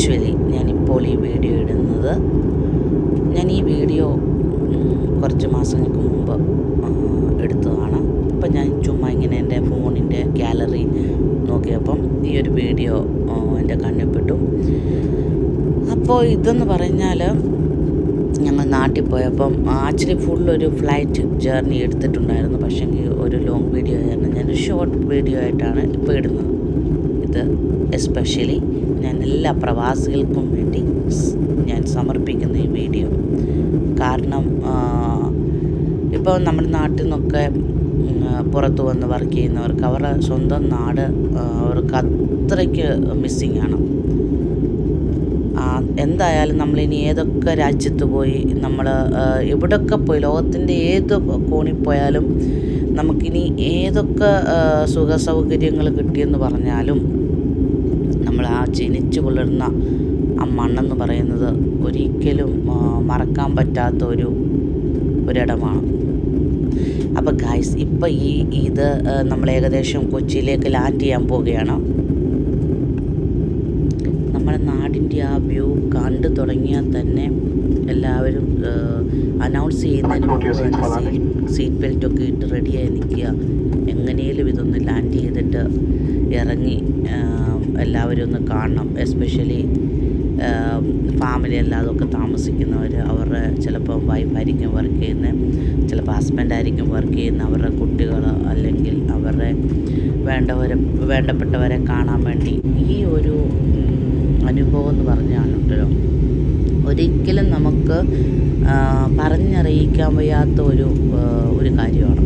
Actually ഞാനിപ്പോൾ ഈ video ഇടുന്നത് ഞാൻ ഈ വീഡിയോ കുറച്ച് മാസങ്ങൾക്ക് മുമ്പ് എടുത്തതാണ്. അപ്പം ഞാൻ ചുമ്മാ ഇങ്ങനെ എന്റെ ഫോണിന്റെ ഗാലറി നോക്കിയപ്പം ഈ ഒരു വീഡിയോ എന്റെ കണ്ണിൽപ്പെട്ടു. അപ്പോൾ ഇതെന്ന് പറഞ്ഞാൽ ഞങ്ങൾ നാട്ടിൽ പോയപ്പം ആക്ച്വലി ഫുൾ ഒരു ഫ്ലൈറ്റ് ജേർണി എടുത്തിട്ടുണ്ടായിരുന്നു. പക്ഷേ ഒരു ലോങ് വീഡിയോ ആയിരുന്നു. ഞാൻ ഷോർട്ട് വീഡിയോ ആയിട്ടാണ് ഇപ്പോൾ ഇടുന്നത്. ഇത് എസ്പെഷ്യലി ഞാൻ എല്ലാ പ്രവാസികൾക്കും വേണ്ടി ഞാൻ സമർപ്പിക്കുന്ന ഈ വീഡിയോ. കാരണം ഇപ്പോൾ നമ്മുടെ നാട്ടിൽ നിന്നൊക്കെ പുറത്തു വന്ന് വർക്ക് ചെയ്യുന്നവർക്ക് അവരുടെ സ്വന്തം നാട് അവർക്ക് അത്രയ്ക്ക് മിസ്സിങ് ആണ്. എന്തായാലും നമ്മളിനി ഏതൊക്കെ രാജ്യത്ത് പോയി നമ്മൾ എവിടൊക്കെ പോയി ലോകത്തിന്റെ ഏത് കോണിൽ പോയാലും നമുക്കിനി ഏതൊക്കെ സുഖ സൗകര്യങ്ങൾ കിട്ടിയെന്ന് പറഞ്ഞാലും നമ്മൾ ആ ജനിച്ചു പുലർന്ന ആ മണ്ണെന്ന് പറയുന്നത് ഒരിക്കലും മറക്കാൻ പറ്റാത്ത ഒരു ഒരിടമാണ്. അപ്പോൾ ഗായ്സ് ഇപ്പം ഈ ഇത് നമ്മൾ ഏകദേശം കൊച്ചിയിലേക്ക് ലാൻഡ് ചെയ്യാൻ പോവുകയാണ്. നാടിന്റെ ആ വ്യൂ കണ്ടു തുടങ്ങിയാൽ തന്നെ എല്ലാവരും അനൗൺസ് ചെയ്യുന്നതിന് മുമ്പ് തന്നെ സീറ്റ് സീറ്റ് ബെൽറ്റ് ഒക്കെ ഇട്ട് റെഡിയായി നിൽക്കുക. എങ്ങനെയും ഇതൊന്ന് ലാൻഡ് ചെയ്തിട്ട് ഇറങ്ങി എല്ലാവരും ഒന്ന് കാണണം. എസ്പെഷ്യലി ഫാമിലി അല്ലാതൊക്കെ താമസിക്കുന്നവർ അവരുടെ ചിലപ്പോൾ വൈഫായിരിക്കും വർക്ക് ചെയ്യുന്നത് ചിലപ്പോൾ ഹസ്ബൻഡായിരിക്കും വർക്ക് ചെയ്യുന്ന. അവരുടെ കുട്ടികൾ അല്ലെങ്കിൽ അവരുടെ വേണ്ടവരെ വേണ്ടപ്പെട്ടവരെ കാണാൻ വേണ്ടി ഈ ഒരു അനുഭവം എന്ന് പറഞ്ഞാലുണ്ടല്ലോ ഒരിക്കലും നമുക്ക് പറഞ്ഞറിയിക്കാൻ വയ്യാത്ത ഒരു ഒരു കാര്യമാണ്.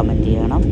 കമന്റ് ചെയ്യണം.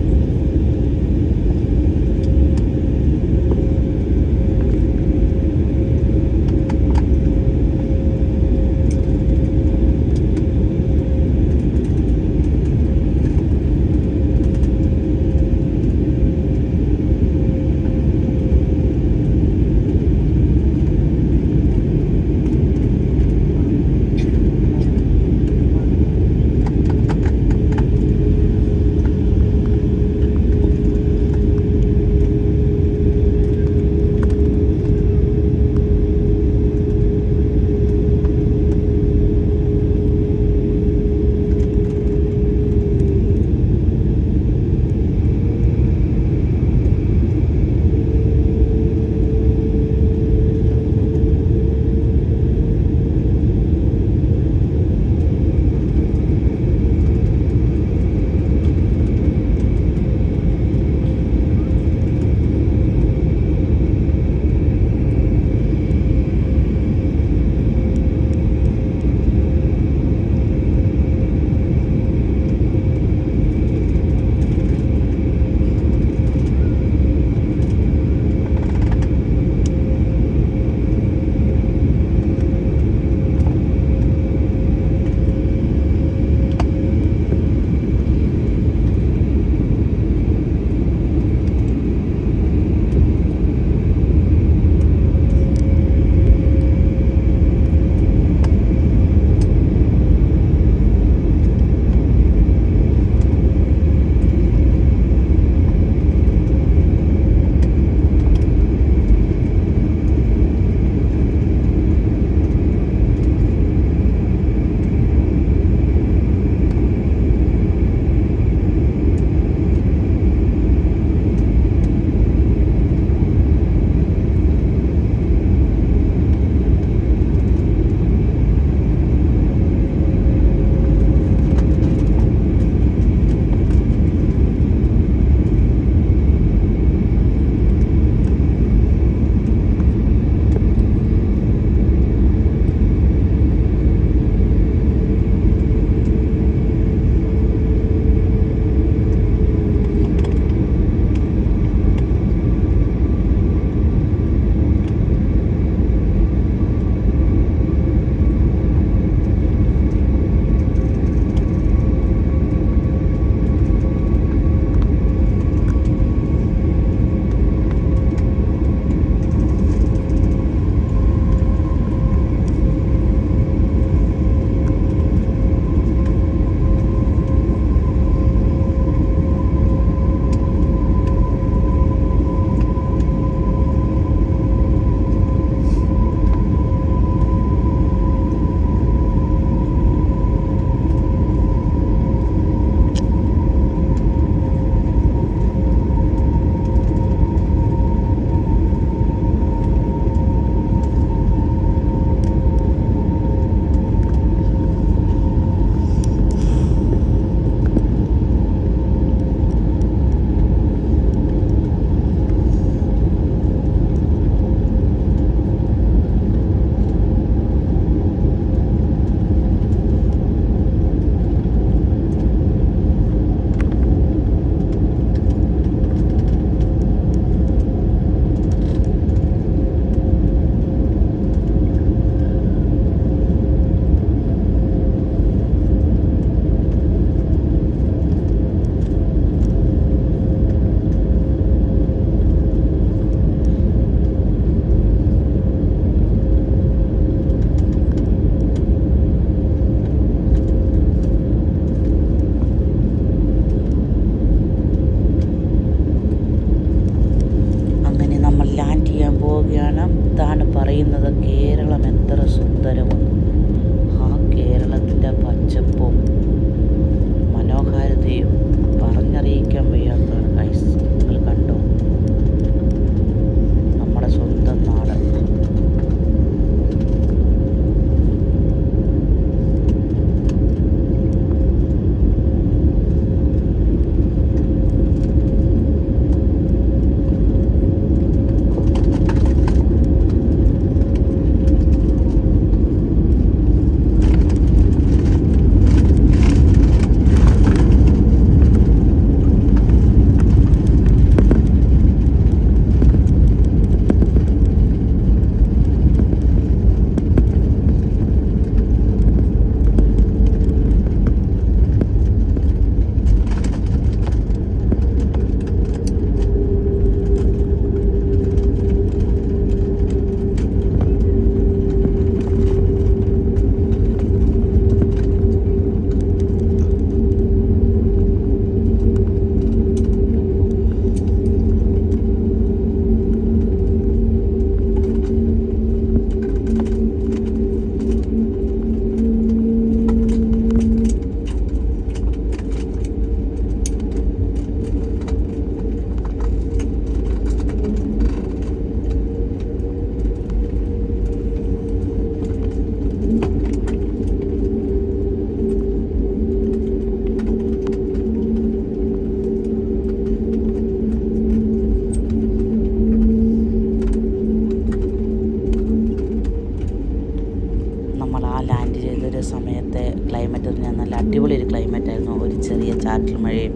ക്ലൈമറ്റായിരുന്നു ഒരു ചെറിയ ചാറ്റൽ മഴയും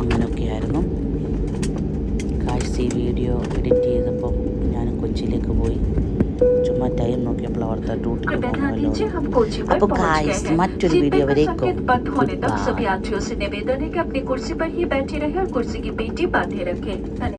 അങ്ങനെയൊക്കെയായിരുന്നു. കാഴ്ച വീഡിയോ എഡിറ്റ് ചെയ്തപ്പോൾ ഞാൻ കൊച്ചിയിലേക്ക് പോയി. ചുമ്മാ ടൈം നോക്കിയപ്പോൾ അവിടുത്തെ ഡ്യൂട്ടിക്ക് പോകുമല്ലോ അപ്പോൾ കാഴ്ച മറ്റൊരു വീഡിയോ വരേക്കും सभी यात्रियों से निवेदन है कि अपनी कुर्सी पर ही बैठे रहे और कुर्सी की पेटी बांधे रखें